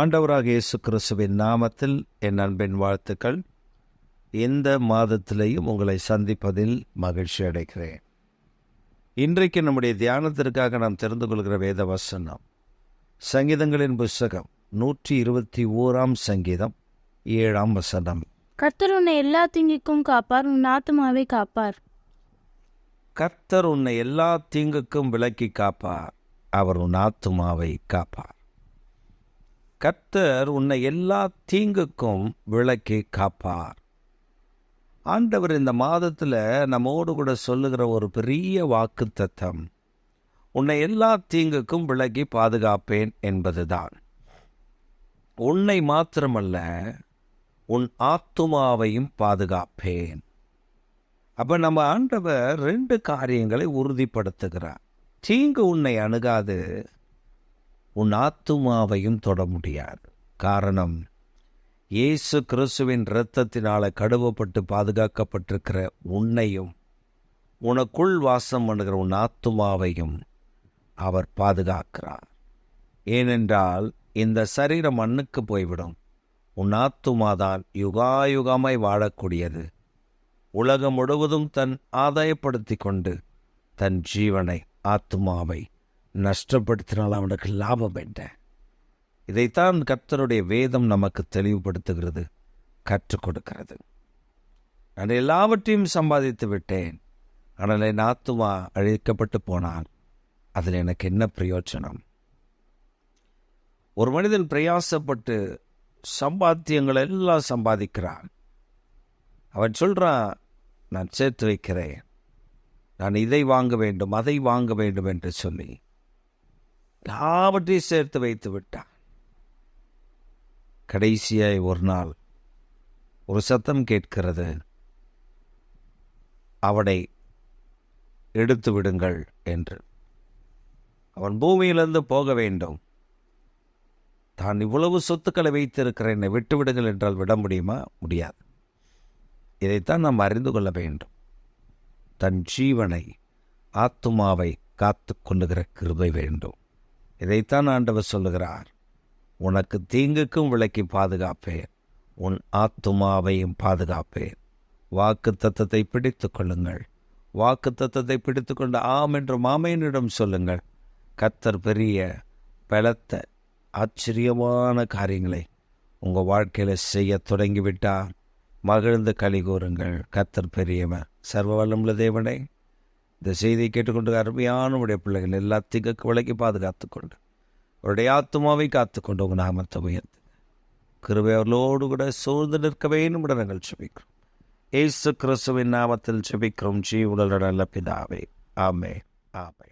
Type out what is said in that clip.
ஆண்டவராக இயேசு கிறிஸ்துவின் நாமத்தில் என் அன்பின் வாழ்த்துக்கள். இந்த மாதத்திலேயும் உங்களை சந்திப்பதில் மகிழ்ச்சி அடைகிறேன். இன்றைக்கு நம்முடைய தியானத்திற்காக நாம் தெரிந்து கொள்கிற வேத வசனம் சங்கீதங்களின் புஸ்தகம் நூற்றி இருபத்தி ஓராம் சங்கீதம் ஏழாம் வசனம். கர்த்தர் உன்னை எல்லா தீங்கிக்கும் காப்பார் உன் ஆத்துமாவை காப்பார். கர்த்தர் உன்னை எல்லா தீங்குக்கும் விலக்கி காப்பார் அவர் உன் ஆத்துமாவை காப்பார். கர்த்தர் உன்னை எல்லா தீங்குக்கும் விலக்கி காப்பார். ஆண்டவர் இந்த மாதத்தில் நம்மோடு கூட சொல்லுகிற ஒரு பெரிய வாக்கு தத்தம் உன்னை எல்லா தீங்குக்கும் விலகி பாதுகாப்பேன் என்பதுதான். உன்னை மாத்திரமல்ல உன் ஆத்துமாவையும் பாதுகாப்பேன். அப்ப நம்ம ஆண்டவர் ரெண்டு காரியங்களை உறுதிப்படுத்துகிறார். தீங்கு உன்னை அணுகாது உன் ஆத்துமாவையும் தொட முடியாது காரணம் இயேசு கிறிஸ்துவின் இரத்தத்தினால் கடுவப்பட்டு பாதுகாக்கப்பட்டிருக்கிற உன்னையும் உனக்குள் வாசம் பண்ணுகிற உன் ஆத்துமாவையும் அவர் பாதுகாக்கிறார். ஏனென்றால் இந்த சரீரம் மண்ணுக்கு போய்விடும். உன் ஆத்துமாதான் யுகாயுகமாய் வாழக்கூடியது. உலகம் முழுவதும் தன் ஆதாயப்படுத்தி கொண்டு தன் ஜீவனை ஆத்துமாவை நஷ்டப்படுத்தினால் அவனுக்கு லாபம் என்ன? இதைத்தான் கர்த்தருடைய வேதம் நமக்கு தெளிவுபடுத்துகிறது கற்றுக் கொடுக்கிறது. நான் எல்லாவற்றையும் சம்பாதித்து விட்டேன். ஆனால் என் ஆத்துமா அழிக்கப்பட்டு போனால் அதில் எனக்கு என்ன பிரயோஜனம்? ஒரு மனிதன் பிரயாசப்பட்டு சம்பாத்தியங்களை எல்லாம் சம்பாதிக்கிறான். அவன் சொல்கிறான் நான் சேர்த்து வைக்கிறேன். நான் இதை வாங்க வேண்டும் அதை வாங்க வேண்டும் என்று சொல்லி எல்லாவற்றையும் சேர்த்து வைத்து விட்டான். கடைசியாய் ஒரு நாள் ஒரு சத்தம் கேட்கிறது. அவனை எடுத்து விடுங்கள் என்று. அவன் பூமியிலிருந்து போக வேண்டும். தான் இவ்வளவு சொத்துக்களை வைத்திருக்கிற என்னை விட்டு விடுங்கள் என்றால் விட முடியுமா? முடியாது. இதைத்தான் நாம் அறிந்து கொள்ள வேண்டும். தன் ஜீவனை ஆத்துமாவை காத்து கொள்ளுகிற கிருபை வேண்டும். இதைத்தான் ஆண்டவர் சொல்லுகிறார். உனக்கு தீங்குக்கும் விலக்கி பாதுகாப்பேன். உன் ஆத்துமாவையும் பாதுகாப்பேன். வாக்கு தத்தத்தை பிடித்து கொள்ளுங்கள். வாக்கு தத்தத்தை பிடித்து கொண்டு ஆம் என்று மாமையனிடம் சொல்லுங்கள். கத்தர் பெரிய பலத்த ஆச்சரியமான காரியங்களை உங்கள் வாழ்க்கையில் செய்ய தொடங்கிவிட்டால் மகிழ்ந்து களி கூறுங்கள். கத்தர் பெரியவன் சர்வ வல்லமுள்ள தேவனை இந்த செய்தியை கேட்டுக்கொண்டு அருமையான உடைய பிள்ளைகள் எல்லா திகக்கு விலைக்கு பாதுகாத்து கொண்டு அவருடைய ஆத்மாவை காத்துக்கொண்டு உங்கள் நாமத்தை உயர்த்து கிருபை அவர்களோடு கூட சூழ்ந்து நிற்கவே வேண்டும் கூட நாங்கள் செபிக்கிறோம் ஏசு கிறிஸ்துவின் நாமத்தில் செபிக்கிறோம் ஜீவுடல் நல்ல பிதாவே. ஆமே ஆமே